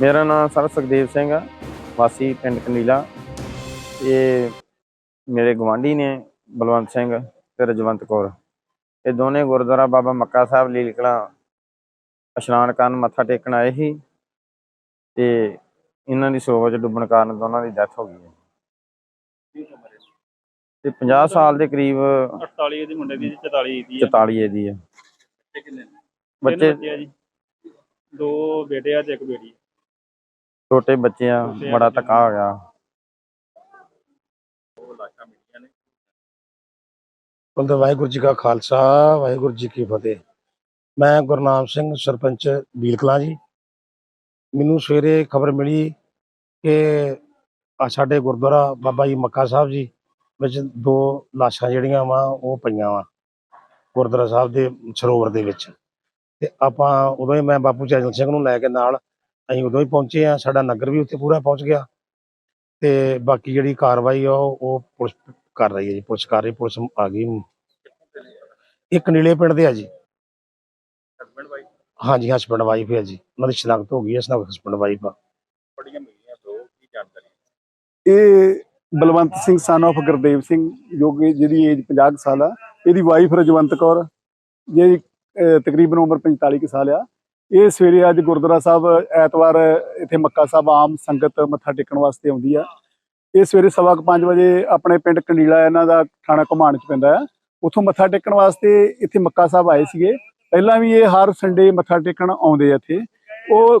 ਮੇਰਾ ਨਾਮ ਸਰ ਸੁਖਦੇਵ ਸਿੰਘ ਆ, ਵਾਸੀ ਪਿੰਡ ਕਨੀਲਾ। ਇਹ ਮੇਰੇ ਗਵਾਂਢੀ ਨੇ ਬਲਵੰਤ ਸਿੰਘ ਤੇ ਰਜਵੰਤ ਕੌਰ। ਇਹ ਦੋਨੇ ਗੁਰਦੁਆਰਾ ਬਾਬਾ ਮੱਕਾ ਸਾਹਿਬ ਲੀਲ ਕਲਾਂ ਇਸ਼ਨਾਨ ਕਰਨ ਮੱਥਾ ਟੇਕਣ ਆਏ ਸੀ ਤੇ ਇਹਨਾਂ ਦੀ ਸੋਵਾ ਚ ਡੁੱਬਣ ਕਾਰਨ ਦੋਨਾਂ ਦੀ ਡੈਥ ਹੋ ਗਈ ਹੈ। ਤੇ 50 ਸਾਲ ਦੇ ਕਰੀਬ 48 ਦੀ ਮੁੰਡੇ ਦੀ 44 ਦੀ ਆ। 44 ਇਹਦੀ ਹੈ ਬੱਚੇ ਕਿੰਨੇ ਨੇ? ਬੱਚੇ ਬੱਚੇ ਆ ਜੀ। ਦੋ ਬੇਟੇ ਆ ਤੇ ਇੱਕ ਬੇਟੀ ਛੋਟੇ ਬੱਚੇ ਆ ਬੜਾ ਧੱਕਾ ਹੋ ਗਿਆ ਬੋਲਦੇ ਵਾਹਿਗੁਰੂ ਜੀ ਕਾ ਖਾਲਸਾ ਵਾਹਿਗੁਰੂ ਜੀ ਕੀ ਫਤਿਹ। ਮੈਂ ਗੁਰਨਾਮ ਸਿੰਘ ਸਰਪੰਚ ਬੀਲ ਕਲਾਂ ਜੀ। ਮੈਨੂੰ ਸਵੇਰੇ ਖਬਰ ਮਿਲੀ ਕਿ ਆ ਸਾਡੇ ਗੁਰਦੁਆਰਾ ਬਾਬਾ ਜੀ ਮੱਕਾ ਸਾਹਿਬ ਜੀ ਵਿੱਚ ਦੋ ਲਾਸ਼ਾਂ ਜਿਹੜੀਆਂ ਵਾ ਉਹ ਪਈਆਂ ਵਾ ਗੁਰਦੁਆਰਾ ਸਾਹਿਬ ਦੇ ਸਰੋਵਰ ਦੇ ਵਿੱਚ। ਤੇ ਆਪਾਂ ਉਦੋਂ ਹੀ ਮੈਂ ਬਾਪੂ ਚੈਨਲ ਸਿੰਘ ਨੂੰ ਲੈ ਕੇ ਨਾਲ ਅਸੀਂ ਉਦੋਂ ਹੀ ਪਹੁੰਚੇ ਆ ਸਾਡਾ ਨਗਰ ਵੀ ਉੱਥੇ ਪੂਰਾ ਪਹੁੰਚ ਗਿਆ। ਤੇ ਬਾਕੀ ਜਿਹੜੀ ਕਾਰਵਾਈ ਆ ਉਹ ਉਹ ਪੁਲਿਸ ਕਰ ਰਹੀ ਹੈ ਜੀ ਪੁਲਿਸ ਕਰ ਰਹੀ ਪੁਲਿਸ ਆ ਗਈ। ਇੱਕ ਨੀਲੇ ਪਿੰਡ ਦੇ ਆ ਜੀ। ਹਸਬੰਡ ਵਾਈਫ ਹਾਂਜੀ ਹਸਬੰਡ ਵਾਈਫ ਹੈ ਜੀ। ਉਹਨਾਂ ਦੀ ਸ਼ਨਾਖਤ ਹੋ ਗਈ ਹੈ ਸਨਾਖਤ ਹਸਬੰਡ ਵਾਈਫ ਆ। ਬੜੀਆਂ ਮਿਲੀਆਂ ਦੋ ਕੀ ਜਾਣਕਾਰੀ? ਇਹ ਬਲਵੰਤ ਸਿੰਘ ਸਨ of ਗੁਰਦੇਵ ਸਿੰਘ, ਜੋ ਕਿ ਜਿਹਦੀ ਏਜ 50 ਕੁ ਸਾਲ ਆ। ਇਹਦੀ ਵਾਈਫ ਰਜਵੰਤ ਕੌਰ, ਜਿਹਦੀ ਤਕਰੀਬਨ ਉਮਰ 45 ਕੁ ਸਾਲ ਆ। ਇਹ ਸਵੇਰੇ ਅੱਜ ਗੁਰਦੁਆਰਾ ਸਾਹਿਬ, ਐਤਵਾਰ ਇੱਥੇ ਮੱਕਾ ਸਾਹਿਬ ਆਮ ਸੰਗਤ ਮੱਥਾ ਟੇਕਣ ਵਾਸਤੇ ਆਉਂਦੀ ਆ। ਇਹ ਸਵੇਰੇ ਸਵਾ ਕੁ ਪੰਜ ਵਜੇ ਆਪਣੇ ਪਿੰਡ ਕੰਡੀਲਾ ਇਹਨਾਂ ਦਾ ਥਾਣਾ ਘੁਮਾਣ ਚ ਪੈਂਦਾ ਆ। ਉੱਥੋਂ ਮੱਥਾ ਟੇਕਣ ਵਾਸਤੇ ਇੱਥੇ ਮੱਕਾ ਸਾਹਿਬ ਆਏ ਸੀਗੇ। ਪਹਿਲਾਂ ਵੀ ਇਹ ਹਰ ਸੰਡੇ ਮੱਥਾ ਟੇਕਣ ਆਉਂਦੇ ਆ ਇੱਥੇ। ਉਹ